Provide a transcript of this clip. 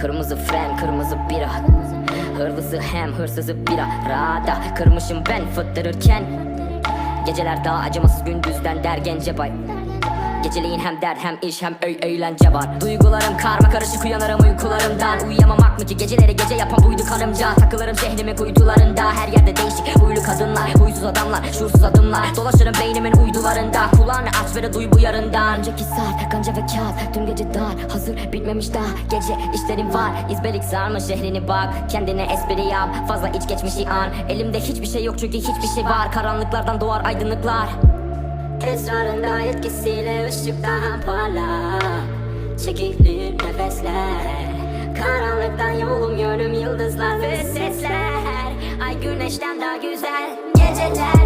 Kırmızı fren kırmızı bira. Hırlısı hem hırsızı bira. Rada kırmışım ben fıttırırken. Geceler daha acımasız gündüzden der gencebay Geceleyin hem dert hem iş hem öy eğlence var. Duygularım karma karışık uyanırım uykularımdan. Uyuyamamak mı ki? Geceleri gece yapan buydu karımca. Takılırım zehrimin kuytularında Her yerde değişik huylu kadınlar Huysuz adamlar şuursuz adımlar. Dolaşırım beynimin uydularında Kulağını aç ve de duy bu yarından. Önceki saat kanca ve kağıt Dün gece dar hazır bitmemiş daha. Gece işlerim var izbelik sarma şehrini bak. Kendine espri yap fazla iç geçmişi an. Elimde hiçbir şey yok çünkü hiçbir şey var. Karanlıklardan doğar aydınlıklar. Esrarında etkisiyle ışıktan parla Çekilir nefesler. Karanlıktan yolum yönüm yıldızlar ve sesler. Ay güneşten daha güzel geceler